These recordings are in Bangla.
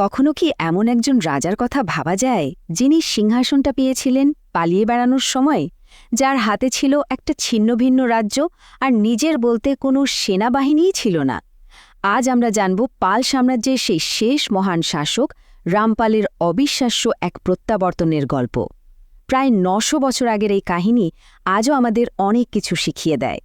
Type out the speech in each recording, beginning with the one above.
কখনো কি এমন একজন রাজার কথা ভাবা যায়, যিনি সিংহাসনটা পেয়েছিলেন পালিয়ে বেড়ানোর সময়, যার হাতে ছিল একটা ছিন্নভিন্ন রাজ্য আর নিজের বলতে কোনো সেনাবাহিনীই ছিল না? আজ আমরা জানব পাল সাম্রাজ্যের সেই শেষ মহান শাসক রামপালের অবিশ্বাস্য এক প্রত্যাবর্তনের গল্প। প্রায় নশো বছর আগের এই কাহিনী আজও আমাদের অনেক কিছু শিখিয়ে দেয়।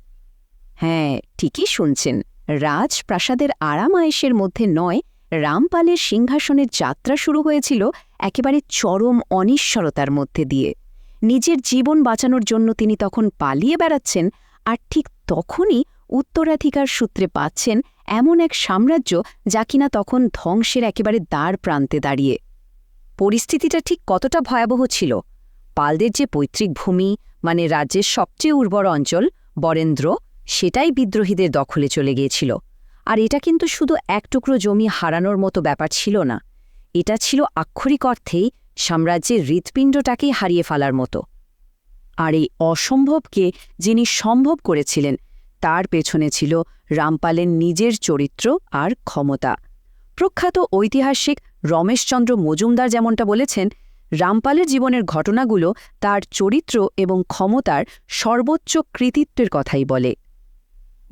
হ্যাঁ ঠিকই শুনছেন। রাজপ্রাসাদের আরাম আয়েসের মধ্যে নয় রামপালের সিংহাসনের যাত্রা শুরু হয়েছিল একেবারে চরম অনিশ্বরতার মধ্যে দিয়ে। নিজের জীবন বাঁচানোর জন্য তিনি তখন পালিয়ে বেড়াচ্ছেন আর ঠিক তখনই উত্তরাধিকার সূত্রে পাচ্ছেন এমন এক সাম্রাজ্য যা কিনা তখন ধ্বংসের একেবারে দ্বার প্রান্তে দাঁড়িয়ে। পরিস্থিতিটা ঠিক কতটা ভয়াবহ ছিল? পালদের যে পৈতৃক ভূমি মানে রাজ্যের সবচেয়ে উর্বর অঞ্চল, বরেন্দ্র, সেটাই বিদ্রোহীদের দখলে চলে গিয়েছিল। আর এটা কিন্তু শুধু এক টুকরো জমি হারানোর মতো ব্যাপার ছিল না। এটা ছিল আক্ষরিক অর্থেই সাম্রাজ্যের হৃৎপিণ্ডটাকেই হারিয়ে ফেলার মতো। আর এই অসম্ভবকে যিনি সম্ভব করেছিলেন, তার পেছনে ছিল রামপালের নিজের চরিত্র আর ক্ষমতা। প্রখ্যাত ঐতিহাসিক রমেশচন্দ্র মজুমদার যেমনটা বলেছেন, রামপালের জীবনের ঘটনাগুলো তার চরিত্র এবং ক্ষমতার সর্বোচ্চ কৃতিত্বের কথাই বলে।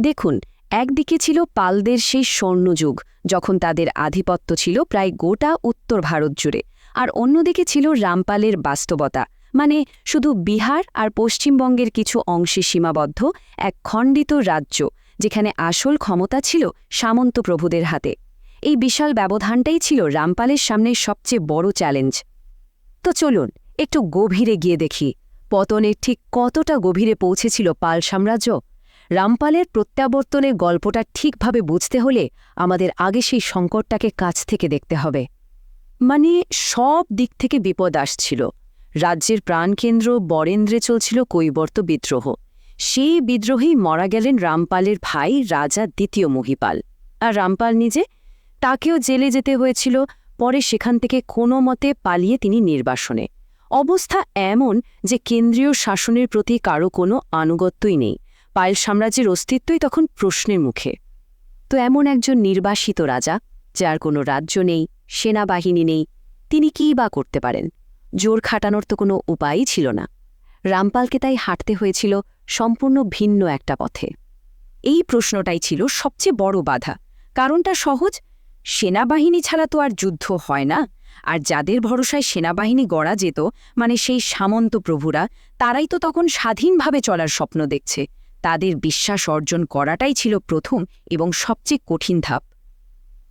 দেখুন একদিকে ছিল পালদের সেই স্বর্ণযুগ, যখন তাদের আধিপত্য ছিল প্রায় গোটা উত্তর ভারত জুড়ে, আর অন্যদিকে ছিল রামপালের বাস্তবতা মানে শুধু বিহার আর পশ্চিমবঙ্গের কিছু অংশে সীমাবদ্ধ এক খণ্ডিত রাজ্য, যেখানে আসল ক্ষমতা ছিল সামন্ত প্রভুদের হাতে। এই বিশাল ব্যবধানটাই ছিল রামপালের সামনে সবচেয়ে বড় চ্যালেঞ্জ। তো চলুন, একটু গভীরে গিয়ে দেখি, পতনের ঠিক কতটা গভীরে পৌঁছেছিল পাল সাম্রাজ্য? রামপালের প্রত্যাবর্তনের গল্পটা ঠিকভাবে বুঝতে হলে আমাদের আগে সেই সংকটটাকে কাছ থেকে দেখতে হবে। মানে সব দিক থেকে বিপদ আসছিল। রাজ্যের প্রাণকেন্দ্র বরেন্দ্রে চলছিল কৈবর্ত বিদ্রোহ। সেই বিদ্রোহেই মরা গেলেন রামপালের ভাই রাজা দ্বিতীয় মহিপাল। আর রামপাল নিজে? তাকেও জেলে যেতে হয়েছিল, পরে সেখান থেকে কোনো মতে পালিয়ে তিনি নির্বাসনে। অবস্থা এমন যে কেন্দ্রীয় শাসনের প্রতি কারও কোনো আনুগত্যই নেই। পায়েল সাম্রাজ্যের অস্তিত্বই তখন প্রশ্নের মুখে। তো এমন একজন নির্বাসিত রাজা, যার কোনো রাজ্য নেই, সেনাবাহিনী নেই, তিনি কী বা করতে পারেন? জোর খাটানোর তো কোনো উপায়ই ছিল না। রামপালকে তাই হাঁটতে হয়েছিল সম্পূর্ণ ভিন্ন একটা পথে। এই প্রশ্নটাই ছিল সবচেয়ে বড় বাধা। কারণটা সহজ, সেনাবাহিনী ছাড়া তো আর যুদ্ধ হয় না, আর যাদের ভরসায় সেনাবাহিনী গড়া যেত মানে সেই সামন্ত প্রভুরা, তারাই তো তখন স্বাধীনভাবে চলার স্বপ্ন দেখছে। তাদের বিশ্বাস অর্জন করাটাই ছিল প্রথম এবং সবচেয়ে কঠিন ধাপ।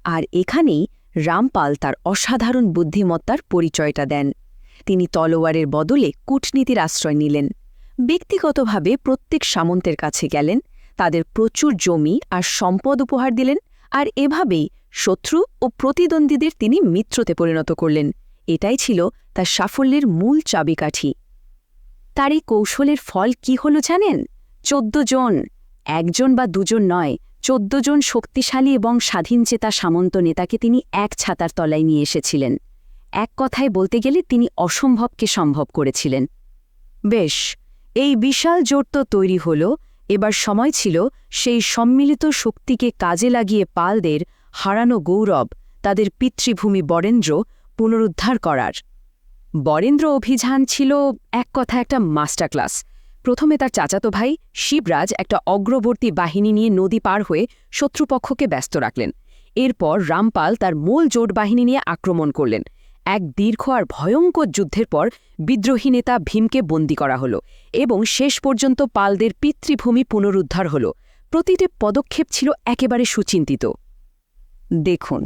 আর এখানেই রামপাল তার অসাধারণ বুদ্ধিমত্তার পরিচয়টা দেন। তিনি তলোয়ারের বদলে কূটনীতির আশ্রয় নিলেন। ব্যক্তিগতভাবে প্রত্যেক সামন্তের কাছে গেলেন, তাদের প্রচুর জমি আর সম্পদ উপহার দিলেন আর এভাবেই শত্রু ও প্রতিদ্বন্দ্বীদের তিনি মিত্রতে পরিণত করলেন। এটাই ছিল তার সাফল্যের মূল চাবিকাঠি। তার এই কৌশলের ফল কি হল জানেন? চোদ্দ জন, একজন বা দুজন নয়, চোদ্দ জন শক্তিশালী এবং স্বাধীনচেতা সামন্ত নেতাকে তিনি এক ছাতার তলায় নিয়ে এসেছিলেন। এক কথায় বলতে গেলে তিনি অসম্ভবকে সম্ভব করেছিলেন। বেশ, এই বিশাল জোট তো তৈরি হল, এবার সময় ছিল সেই সম্মিলিত শক্তিকে কাজে লাগিয়ে পালদের হারানো গৌরব, তাদের পিতৃভূমি বরেন্দ্র পুনরুদ্ধার করার। বরেন্দ্র অভিযান ছিল এক কথা একটা মাস্টার ক্লাস প্রথমে তার চাচাতো ভাই শিবরাজ একটা অগ্রবর্তী বাহিনী নিয়ে নদী পার হয়ে শত্রুপক্ষকে ব্যস্ত রাখলেন। এরপর রামপাল তার মূল জোট বাহিনী নিয়ে আক্রমণ করলেন। এক দীর্ঘ আর ভয়ঙ্কর যুদ্ধের পর বিদ্রোহী নেতা ভীমকে বন্দী করা হল এবং শেষ পর্যন্ত পালদের পিতৃভূমি পুনরুদ্ধার হল। প্রতিটি পদক্ষেপ ছিল একেবারে সুচিন্তিত। দেখুন,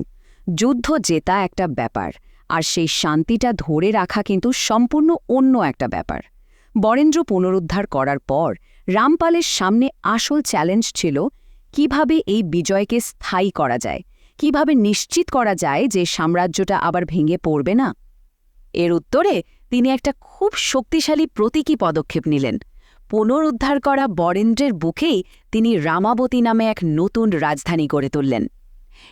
যুদ্ধ জেতা একটা ব্যাপার, আর সেই শান্তিটা ধরে রাখা কিন্তু সম্পূর্ণ অন্য একটা ব্যাপার। বরেন্দ্র পুনরুদ্ধার করার পর রামপালের সামনে আসল চ্যালেঞ্জ ছিল কীভাবে এই বিজয়কে স্থায়ী করা যায়, কীভাবে নিশ্চিত করা যায় যে সাম্রাজ্যটা আবার ভেঙে পড়বে না। এর উত্তরে তিনি একটা খুব শক্তিশালী প্রতীকী পদক্ষেপ নিলেন। পুনরুদ্ধার করা বরেন্দ্রের বুকেই তিনি রামাবতী নামে এক নতুন রাজধানী গড়ে তুললেন।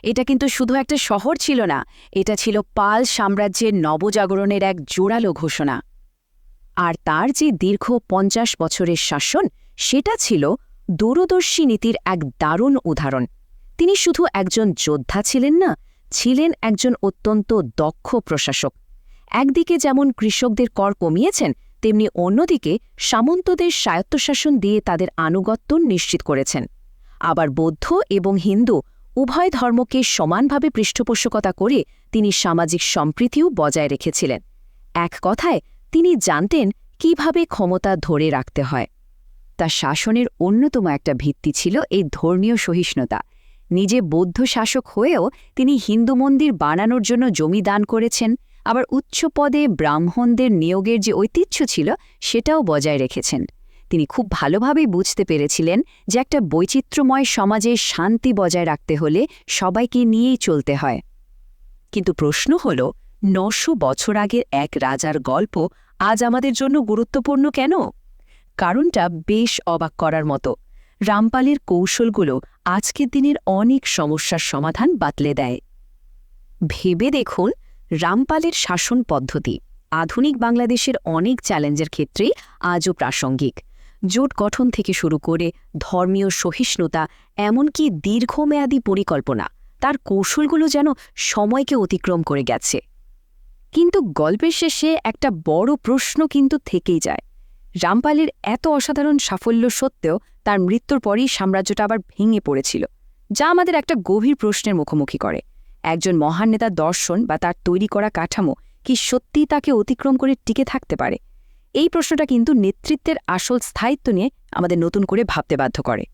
এটা কিন্তু শুধু একটা শহর ছিল না, এটা ছিল পাল সাম্রাজ্যের নবজাগরণের এক জোরালো ঘোষণা। আর তার যে দীর্ঘ পঞ্চাশ বছরের শাসন, সেটা ছিল দূরদর্শী নীতির এক দারুণ উদাহরণ। তিনি শুধু একজন যোদ্ধা ছিলেন না, ছিলেন একজন অত্যন্ত দক্ষ প্রশাসক। একদিকে যেমন কৃষকদের কর কমিয়েছেন, তেমনি অন্যদিকে সামন্তদের স্বায়ত্তশাসন দিয়ে তাদের আনুগত্য নিশ্চিত করেছেন। আবার বৌদ্ধ এবং হিন্দু উভয় ধর্মকে সমানভাবে পৃষ্ঠপোষকতা করে তিনি সামাজিক সম্প্রীতিও বজায় রেখেছিলেন। এক কথায় তিনি জানতেন কীভাবে ক্ষমতা ধরে রাখতে হয়। তার শাসনের অন্যতম একটা ভিত্তি ছিল এই ধর্মীয় সহিষ্ণুতা। নিজে বৌদ্ধ শাসক হয়েও তিনি হিন্দু মন্দির বানানোর জন্য জমি দান করেছেন, আবার উচ্চ পদে ব্রাহ্মণদের নিয়োগের যে ঐতিহ্য ছিল সেটাও বজায় রেখেছেন। তিনি খুব ভালোভাবেই বুঝতে পেরেছিলেন যে একটা বৈচিত্র্যময় সমাজে শান্তি বজায় রাখতে হলে সবাইকে নিয়েই চলতে হয়। কিন্তু প্রশ্ন হল নশো বছর আগের এক রাজার গল্প আজ আমাদের জন্য গুরুত্বপূর্ণ কেন? কারণটা বেশ অবাক করার মতো। রামপালের কৌশলগুলো আজকের দিনের অনেক সমস্যার সমাধান বাতলে দেয়। ভেবে দেখুন, রামপালের শাসন পদ্ধতি আধুনিক বাংলাদেশের অনেক চ্যালেঞ্জের ক্ষেত্রেই আজও প্রাসঙ্গিক। জোট গঠন থেকে শুরু করে ধর্মীয় সহিষ্ণুতা, এমনকি দীর্ঘমেয়াদী পরিকল্পনা, তার কৌশলগুলো যেন সময়কে অতিক্রম করে গেছে। কিন্তু গল্পের শেষে একটা বড় প্রশ্ন কিন্তু থেকেই যায়। রামপালের এত অসাধারণ সাফল্য সত্ত্বেও তার মৃত্যুর পরই সাম্রাজ্যটা আবার ভেঙে পড়েছিল, যা আমাদের একটা গভীর প্রশ্নের মুখোমুখি করে। একজন মহান নেতার দর্শন বা তার তৈরি করা কাঠামো কি সত্যিই তাকে অতিক্রম করে টিকে থাকতে পারে? এই প্রশ্নটা কিন্তু নেতৃত্বের আসল স্থায়িত্ব নিয়ে আমাদের নতুন করে ভাবতে বাধ্য করে।